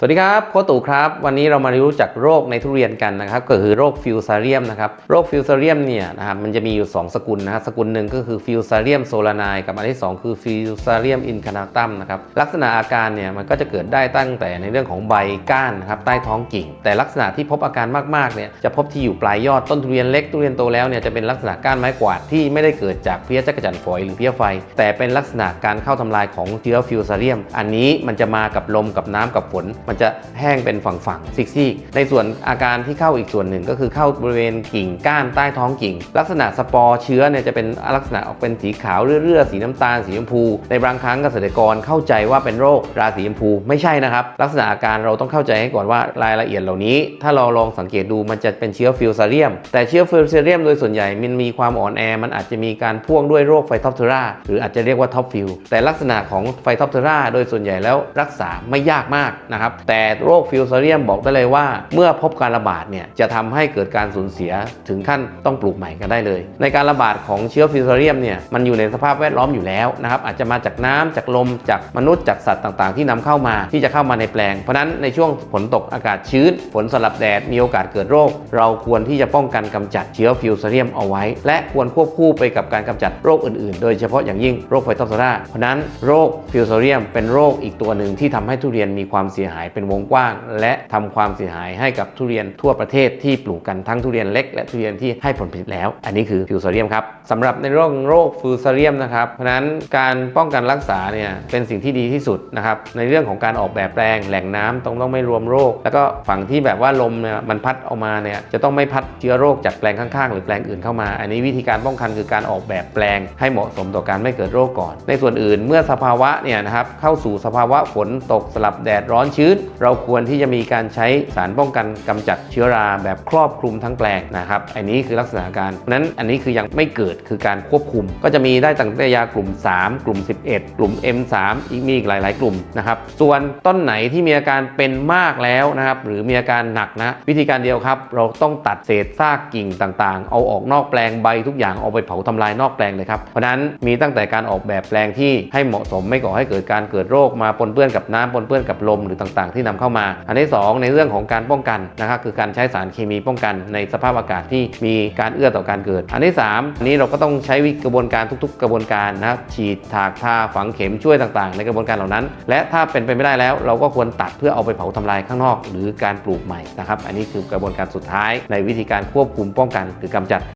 สวัสดีครับโคตู่ครับ วันนี้เรามารู้จักโรคในทุเรียนกันนะครับ ก็คือโรคฟิวซาเรียมนะครับ โรคฟิวซาเรียมเนี่ยนะครับ มันจะมีอยู่ 2 สกุลนะครับ สกุลหนึ่งก็คือฟิวซาเรียมโซลานายกับอันที่ 2 คือฟิวซาเรียมอินคานาตัมนะครับ ลักษณะอาการเนี่ยมันก็จะเกิดได้ตั้งแต่ในเรื่องของใบก้านนะครับ ใต้ท้องกิ่ง แต่ลักษณะที่พบอาการมากๆ เนี่ยจะพบที่อยู่ปลายยอดต้นทุเรียนเล็กทุเรียนโตแล้วเนี่ยจะเป็นลักษณะก้านไม้กวาดที่ไม่ได้เกิดจากเพี้ยจักรจั่นฝอยหรือเพี้ยไฟ แต่เป็นลักษณะการเข้าทำลายของเชื้อฟิวซาเรียม อันนี้มันจะมากับลมกับน้ำกับฝนมันจะแห้งเป็นฝั่งๆซิกๆในส่วนอาการที่เข้าอีกส่วนหนึ่งก็คือเข้าบริเวณกิ่งก้านใต้ท้องกิ่ง ลักษณะสปอร์เชื้อเนี่ยจะเป็นลักษณะออกเป็นสีขาวเรื่อๆสีน้ำตาลสีชมพู ในบางครั้งเกษตรกรเข้าใจว่าเป็นโรคราสีชมพูไม่ใช่นะครับ ลักษณะอาการเราต้องเข้าใจให้ก่อนว่ารายละเอียดเหล่านี้ ถ้าเราลองสังเกตดูมันจะเป็นเชื้อฟิวซาเรียม แต่เชื้อฟิวซาเรียมโดยส่วนใหญ่มันมีความอ่อนแอมันอาจจะมีการพ่วงด้วยโรคไฟท็อปเทอราหรืออาจจะเรียกว่าท็อปฟิวแต่ลักษณะของไฟท็อปเทอราโดยส่วนใหญ่แล้วรักษาไม่ยากมากนะครับแต่โรคฟิวซาเรียมบอกได้เลยว่า เมื่อพบการระบาดเนี่ยจะทำให้เกิดการสูญเสียถึงขั้นต้องปลูกใหม่กันได้เลย ในการระบาดของเชื้อฟิวซาเรียมเนี่ยมันอยู่ในสภาพแวดล้อมอยู่แล้วนะครับอาจจะมาจากน้ำจากลมจากมนุษย์จากสัตว์ต่างๆ ที่นำเข้ามาที่จะเข้ามาในแปลง เพราะนั้นในช่วงฝนตกอากาศชื้น ฝนสลับแดดมีโอกาสเกิดโรค เราควรที่จะป้องกันกำจัดเชื้อฟิวซาเรียมเอาไว้ และควรควบคู่ไปกับการกำจัดโรคอื่นๆ โดยเฉพาะอย่างยิ่งโรคไฟทอปซาราเพราะนั้นโรคฟิวซาเรียมเป็นโรคอีกตัวหนึ่งที่ทำให้ทุเรียนมีความเสียหายเป็นวงกว้าง และทำความเสียหายให้กับทุเรียนทั่วประเทศที่ปลูกกันทั้งทุเรียนเล็ก และทุเรียนที่ให้ผลผลิตแล้ว อันนี้คือฟิวซาเรียมครับสำหรับในโรคโรคฟิวซาเรียมนะครับเพราะนั้นการป้องกันรักษาเนี่ยเป็นสิ่งที่ดีที่สุดนะครับในเรื่องของการออกแบบแปลงแหล่งน้ำต้องต้องไม่รวมโรค แล้วก็ฝั่งที่แบบว่าลมเนี่ยมันพัดออกมาเนี่ยจะต้องไม่พัดเชื้อโรคจากแปลงข้างๆ หรือแปลงอื่นเข้ามา อันนี้วิธีการป้องกันคือการออกแบบแปลงให้เหมาะสมต่อการไม่เกิดโรคก่อน ในส่วนอื่นเมื่อสภาวะเนี่ยนะครับเข้าสู่สภาวะฝนตกสลับแดดร้อนชื้นเราควรที่จะมีการใช้สารป้องกันกำจัดเชื้อราแบบครอบคลุมทั้งแปลงนะครับ อันนี้คือลักษณะการเพราะนั้นอันนี้คือยังไม่เกิดคือการควบคุม ก็จะมีได้ตั้งแต่ยากลุ่ม 3 กลุ่ม 11 กลุ่ม M3 อีกมีอีกหลาย ๆ กลุ่มนะครับ ส่วนต้นไหนที่มีอาการเป็นมากแล้วนะครับหรือมีอาการหนักนะวิธีการเดียวครับ เราต้องตัดเศษซากกิ่งต่างๆ เอาออกนอกแปลงใบทุกอย่างเอาไปเผาทำลายนอกแปลงเลยครับเพราะนั้นมีตั้งแต่การออกแบบแปลงที่ให้เหมาะสมไม่ก่อให้เกิดการเกิดโรคมาปนเปื้อนกับน้ำปนเปื้อนกับลมหรือต่างๆ ที่นำเข้ามา อันที่สองในเรื่องของการป้องกันนะครับคือการใช้สารเคมีป้องกันในสภาพอากาศที่มีการเอื้อต่อการเกิด อันที่สามอันนี้เราก็ต้องใช้วิกระบวนการทุก ๆ กระบวนการนะครับฉีดถากทาฝังเข็มช่วยต่างๆ ในกระบวนการเหล่านั้น และถ้าเป็นไปไม่ได้แล้ว เราก็ควรตัดเพื่อเอาไปเผาทำลายข้างนอก หรือการปลูกใหม่นะครับอันนี้คือกระบวนการสุดท้ายในวิธีการควบคุมป้องกันหรือกำจัด